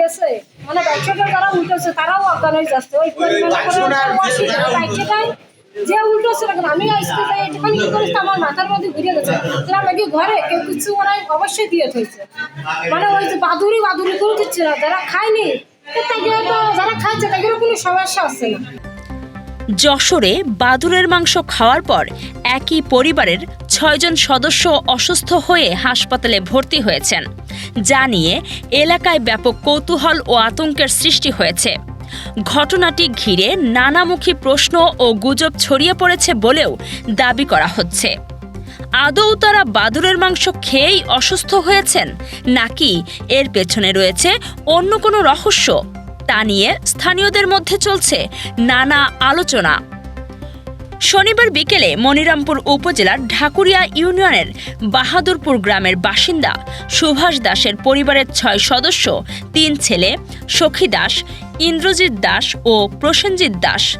গেছে। মানে ব্যবসাটা যারা উল্টেছে তারাও হয়ে যাচ্ছে ওই বাইকটাই যে উল্টোছে এখন আমি আজকে যাই এখানে কি করিস আমার মাথার মধ্যে ঘুরে গেছে তারা নাকি ঘরে কেউ কিছু ওরাই অবশ্যই দিয়ে থইছে। মানে ওই যে বাদুরি বাদুরি করে দিচ্ছে না যারা খায়নি তাকে তো যারা খাচ্ছে তাদের কোনো সমস্যা হচ্ছে না। যশোরে বাদুরের মাংস খাওয়ার পর একই পরিবারের ছয়জন সদস্য অসুস্থ হয়ে হাসপাতালে ভর্তি হয়েছেন, যা নিয়ে এলাকায় ব্যাপক কৌতূহল ও আতঙ্কের সৃষ্টি হয়েছে। ঘটনাটি ঘিরে নানামুখী প্রশ্ন ও গুজব ছড়িয়ে পড়েছে বলেও দাবি করা হচ্ছে। আদৌ তারা বাদুরের মাংস খেয়েই অসুস্থ হয়েছেন, নাকি এর পেছনে রয়েছে অন্য কোনো রহস্য? তা নিয়ে স্থানীয়দের মধ্যে চলছে নানা আলোচনা। শনিবার বিকেলে মনিরামপুর উপজেলার ঢাকুরিয়া ইউনিয়নের বাহাদুরপুর গ্রামের বাসিন্দা সুভাষ দাসের পরিবারের ছয় সদস্য, তিন ছেলে, সখী দাস, ইন্দ্রজিৎ দাস ও প্রসেনজিৎ দাস।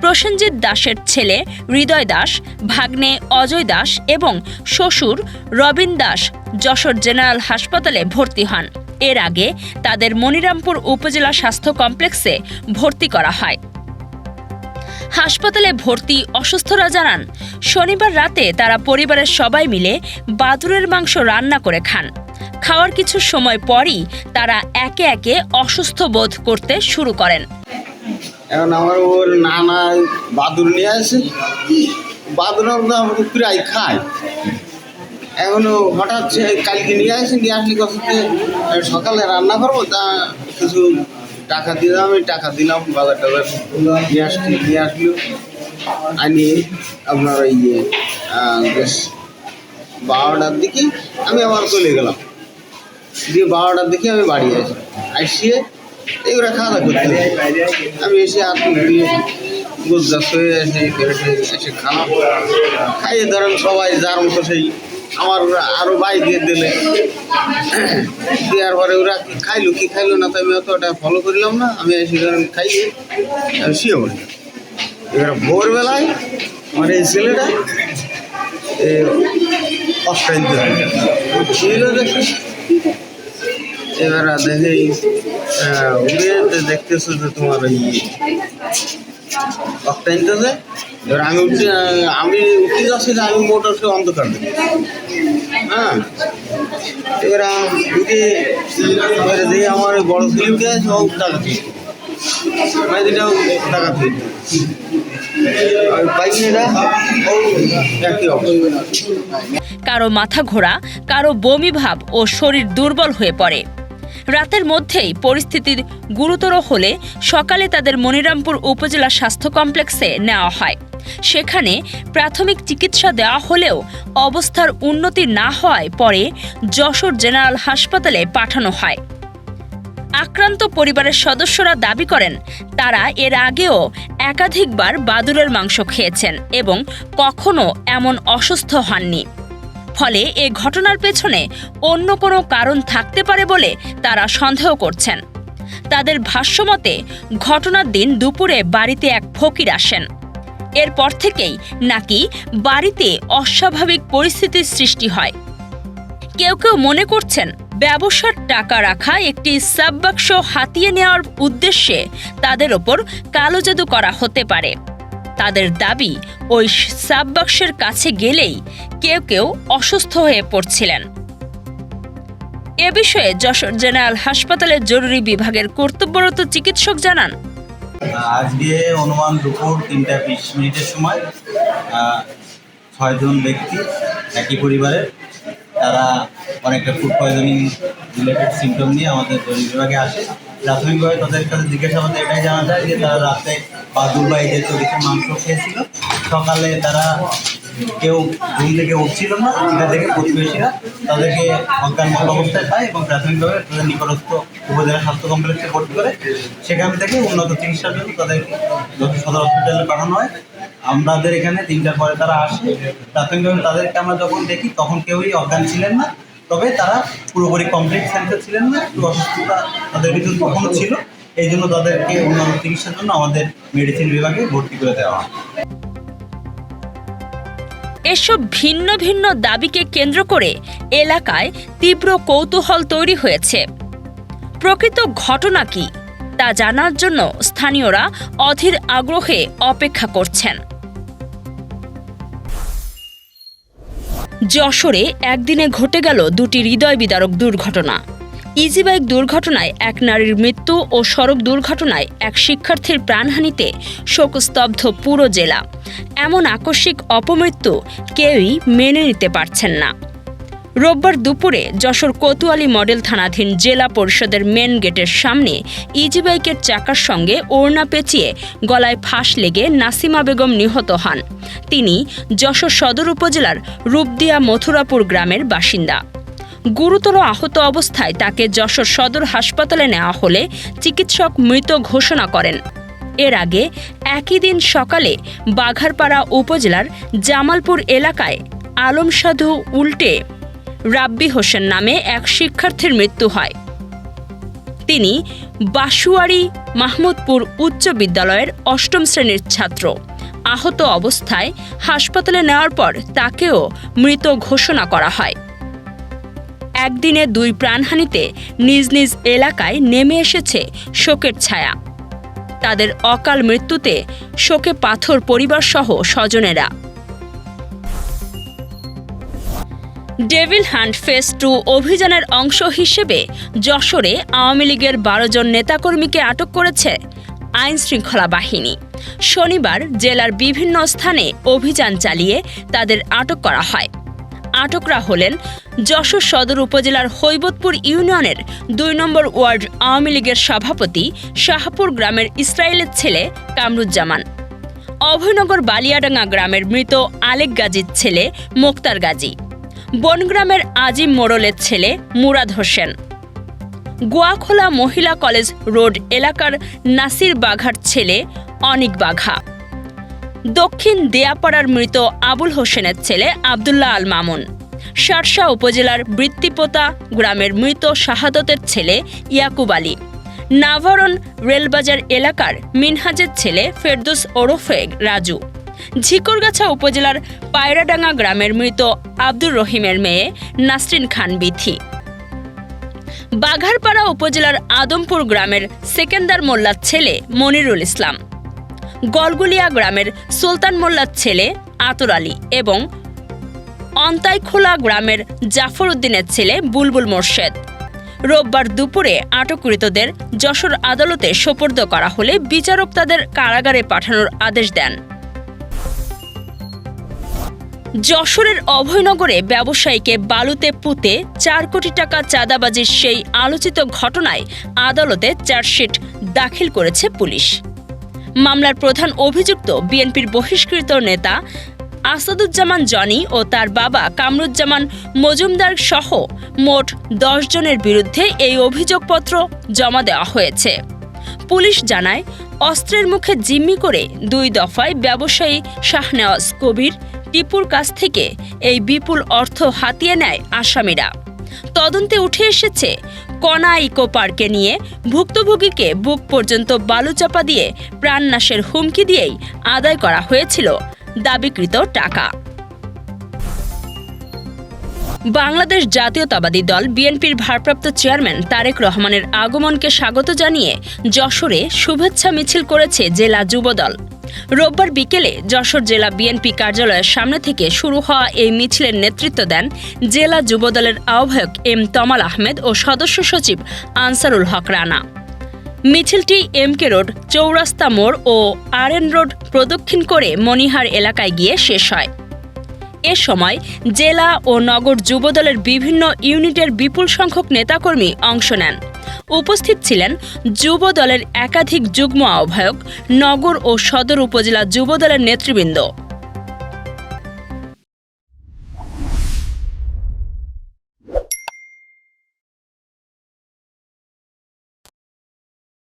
প্রসেনজিৎ দাসের ছেলে হৃদয় দাস, ভাগ্নে অজয় দাস এবং শ্বশুর রবিন দাস যশোর জেনারেল হাসপাতালে ভর্তি হন। এর আগে তাদের মনিরামপুর উপজেলা স্বাস্থ্য কমপ্লেক্সে ভর্তি করা হয়। হাসপাতালে ভর্তি অসুস্থরা জানান, শনিবার রাতে তারা পরিবারের সবাই মিলে বাদুরের মাংস রান্না করে খান। খাওয়ার কিছু সময় পরই তারা একে একে অসুস্থ বোধ করতে শুরু করেন। এখন আমার ওর নানা বাদুর নিয়ে আসে। বাদুর প্রায় এখন হঠাৎ কালকে নিয়ে নিয়ে আসলে সকালে রান্না করব তা কিছু টাকা দিলাম আমি টাকা দিলাম বাজার টাজার নিয়ে আসছি, নিয়ে আসলো। আনি আপনার ওই যে বেশ, বারোটার দিকে আমি আবার চলে গেলাম। দিয়ে বারোটার দিকে আমি বাড়ি আসি। আসিয়ে এগুলো খাওয়া দাওয়া করতে আমি এসে হাত দিয়ে গোজগাছ হয়ে এসে এসে খাওয়া খাইয়ে ধরেন সবাই যার মতো সেই আমার আরও ভাই দিয়ে দিলে। দেওয়ার পরে ওরা খাইলো, কি খাইলো না, তো আমি অত ওটা ফলো করলাম না। আমি এসে ধরেন খাইয়ে, আমি শুয়ে পড়ি। এবার ভোরবেলায় আমার এই ছেলেটা অষ্টাইতে ছিল দেখি, এবার দেখি উঠে দেখতেছো যে তোমার ওই অক্টাইনটাতে এবার আমি উঠে আমি উঠে যাচ্ছি না আমি মোটর অন্ধকার দেখি হ্যাঁ। এবার আমার বড় ফিল্মকে আছে, ও কারও মাথা ঘোরা, কারও বমি ভাব ও শরীর দুর্বল হয়ে পড়ে। রাতের মধ্যেই পরিস্থিতি গুরুতর হলে সকালে তাদের মনিরামপুর উপজেলা স্বাস্থ্য কমপ্লেক্সে নেওয়া হয়। সেখানে প্রাথমিক চিকিৎসা দেওয়া হলেও অবস্থার উন্নতি না হওয়ায় পরে যশোর জেনারেল হাসপাতালে পাঠানো হয়। আক্রান্ত পরিবারের সদস্যরা দাবি করেন, তারা এর আগেও একাধিকবার বাদুরের মাংস খেয়েছেন এবং কখনো এমন অসুস্থ হননি। ফলে এ ঘটনার পেছনে অন্য কোনো কারণ থাকতে পারে বলে তারা সন্দেহ করছেন। তাদের ভাষ্যমতে ঘটনার দিন দুপুরে বাড়িতে এক ফকির আসেন। এরপর থেকেই নাকি বাড়িতে অস্বাভাবিক পরিস্থিতির সৃষ্টি হয়। কেউ কেউ মনে করছেন, ব্যবসার টাকা রাখা একটি সাববাক্স হাতিয়ে নেওয়ার উদ্দেশ্যে তাদের ওপর কালো জাদু করা হতে পারে। তাদের দাবি, ওই সাববাক্সের কাছে গেলেই কেউ কেউ অসুস্থ হয়ে পড়ছিলেন। এ বিষয়ে যশোর জেনারেল হাসপাতালের জরুরি বিভাগের কর্তব্যরত চিকিৎসক জানান। আজকে অনুমান দুপুর তিনটা বিশ মিনিটের সময় ছয়জন ব্যক্তি একই পরিবারের তারা অনেকটা ফুড পয়জনিং রিলেটেড সিমটম নিয়ে আমাদের জরুরি বিভাগে আসে। প্রাথমিকভাবে তাদের কাছে জিজ্ঞাসাবাদে এটাই জানা যায় যে তারা রাতে বা জাতীয় কিছু মাংস খেয়েছিল। সকালে তারা কেউ ঘুম থেকে উঠছিল না, এটা দেখে প্রতিবেশীরা তাদেরকে অজ্ঞান মত অবস্থায় পায় এবং প্রাথমিকভাবে তাদের নিকটস্থ উপজেলা স্বাস্থ্য কমপ্লেক্সে ভর্তি করে সেখান থেকে উন্নত চিকিৎসার জন্য তাদেরকে যত সদর হসপিটালে পাঠানো হয়। আমাদের এখানে তিনটার পরে তারা আসে। প্রাথমিকভাবে তাদেরকে আমরা যখন দেখি তখন কেউই অজ্ঞান ছিলেন না। তবে তারা পুরোপুরি কমপ্লিট সেন্টার ছিলেন না, একটু অসুস্থতা তাদের ভিতরে তখনও ছিল। এই জন্য তাদেরকে উন্নত চিকিৎসার জন্য আমাদের মেডিসিন বিভাগে ভর্তি করে দেওয়া হয়। এসব ভিন্ন ভিন্ন দাবিকে কেন্দ্র করে এলাকায় তীব্র কৌতূহল তৈরি হয়েছে। প্রকৃত ঘটনা কি, তা জানার জন্য স্থানীয়রা অধীর আগ্রহে অপেক্ষা করছেন। যশোরে একদিনে ঘটে গেল দুটি হৃদয় বিদারক দুর্ঘটনা। ইজি বাইক দুর্ঘটনায় এক নারীর মৃত্যু ও সড়ক দুর্ঘটনায় এক শিক্ষার্থীর প্রাণহানিতে শোকস্তব্ধ পুরো জেলা। এমন আকস্মিক অপমৃত্যু কেউই মেনে নিতে পারছেন না। রোববার দুপুরে যশোর কোতোয়ালি মডেল থানাধীন জেলা পরিষদের মেন গেটের সামনে ইজি বাইকের চাকার সঙ্গে ওড়না পেঁচিয়ে গলায় ফাঁস লেগে নাসিমা বেগম নিহত হন। তিনি যশোর সদর উপজেলার রূপদিয়া মথুরাপুর গ্রামের বাসিন্দা। গুরুতর আহত অবস্থায় তাকে যশোর সদর হাসপাতালে নেওয়া হলে চিকিৎসক মৃত ঘোষণা করেন। এর আগে একই দিন সকালে বাঘারপাড়া উপজেলার জামালপুর এলাকায় আলম সাধু উল্টে রাব্বি হোসেন নামে এক শিক্ষার্থীর মৃত্যু হয়। তিনি বাসুয়ারি মাহমুদপুর উচ্চ বিদ্যালয়ের অষ্টম শ্রেণির ছাত্র। আহত অবস্থায় হাসপাতালে নেওয়ার পর তাকেও মৃত ঘোষণা করা হয়। একদিনে দুই প্রাণহানিতে নিজ নিজ এলাকায় নেমে এসেছে শোকের ছায়া। তাদের অকাল মৃত্যুতে শোকে পাথর পরিবারসহ স্বজনেরা। ডেভিল হান্ট ফেস টু অভিযানের অংশ হিসেবে যশোরে আওয়ামী লীগের বারো জন নেতাকর্মীকে আটক করেছে আইন শৃঙ্খলা বাহিনী। শনিবার জেলার বিভিন্ন স্থানে অভিযান চালিয়ে তাদের আটক করা হয়। আটকরা হলেন যশোর সদর উপজেলার হৈবতপুর ইউনিয়নের দুই নম্বর ওয়ার্ড আওয়ামী লীগের সভাপতি শাহপুর গ্রামের ইসরায়েলের ছেলে কামরুজ্জামান। অভয়নগর বালিয়াডাঙ্গা গ্রামের মৃত আলেক গাজীর ছেলে মোক্তার গাজী। বনগ্রামের আজিম মোড়লের ছেলে মুরাদ হোসেন। গোয়াখোলা মহিলা কলেজ রোড এলাকার নাসির বাঘার ছেলে অনিক বাঘা। দক্ষিণ দেয়াপাড়ার মৃত আবুল হোসেনের ছেলে আবদুল্লাহ আল মামুন। শার্শা উপজেলার বৃত্তিপোতা গ্রামের মৃত শাহাদতের ছেলে ইয়াকুব আলী। নাভারন রেলবাজার এলাকার মিনহাজের ছেলে ফেরদুস ওরফে রাজু। ঝিকরগাছা উপজেলার পায়রাডাঙ্গা গ্রামের মৃত আব্দুর রহিমের মেয়ে নাসরিন খান বিথি। বাঘারপাড়া উপজেলার আদমপুর গ্রামের সেকেন্দার মোল্লার ছেলে মনিরুল ইসলাম। গলগুলিয়া গ্রামের সুলতান মোল্লার ছেলে আতর আলী এবং অন্তাইখোলা গ্রামের জাফর উদ্দিনের ছেলে বুলবুল মোর্শেদ। রোববার দুপুরে আটককৃতদের যশোর আদালতে সোপর্দ করা হলে বিচারক তাদের কারাগারে পাঠানোর আদেশ দেন। যশোরের অভয়নগরে ব্যবসায়ীকে বালুতে পুঁতে চার কোটি টাকা চাঁদাবাজির সেই আলোচিত ঘটনায় আদালতে চার্জশিট দাখিল করেছে পুলিশ। মামলার প্রধান অভিযুক্ত বিএনপির বহিষ্কৃত নেতা আসাদুজ্জামান জনি ও তার বাবা কামরুজ্জামান মজুমদার সহ মোট জনের বিরুদ্ধে এই অভিযোগপত্র জমা দেওয়া হয়েছে। পুলিশ জানায়, অস্ত্রের মুখে জিম্মি করে দুই দফায় ব্যবসায়ী শাহনেওয়াজ কবির টিপুর কাছ থেকে এই বিপুল অর্থ হাতিয়ে নেয় আসামিরা। তদন্তে উঠে এসেছে কনা ইকো পার্কে নিয়ে ভুক্তভোগীকে বুক পর্যন্ত বালুচাপা দিয়ে প্রাণনাশের হুমকি দিয়েই আদায় করা হয়েছিল দাবিকৃত টাকা। বাংলাদেশ জাতীয়তাবাদী দল বিএনপির ভারপ্রাপ্ত চেয়ারম্যান তারেক রহমানের আগমনকে স্বাগত জানিয়ে যশোরে শুভেচ্ছা মিছিল করেছে জেলা যুবদল। রোববার বিকেলে যশোর জেলা বিএনপি কার্যালয়ের সামনে থেকে শুরু হওয়া এই মিছিলের নেতৃত্ব দেন জেলা যুবদলের আহ্বায়ক এম তমাল আহমেদ ও সদস্য সচিব আনসারুল হক রানা। মিছিলটি এমকে রোড, চৌরাস্তা মোড় ও আরএন রোড প্রদক্ষিণ করে মনিহার এলাকায় গিয়ে শেষ হয়। এ সময় জেলা ও নগর যুবদলের বিভিন্ন ইউনিটের বিপুল সংখ্যক নেতাকর্মী অংশ নেন। উপস্থিত ছিলেন যুব দলের একাধিক যুগ্ম আহ্বায়ক নগর ও সদর উপজেলা যুব দলের নেতৃবৃন্দ।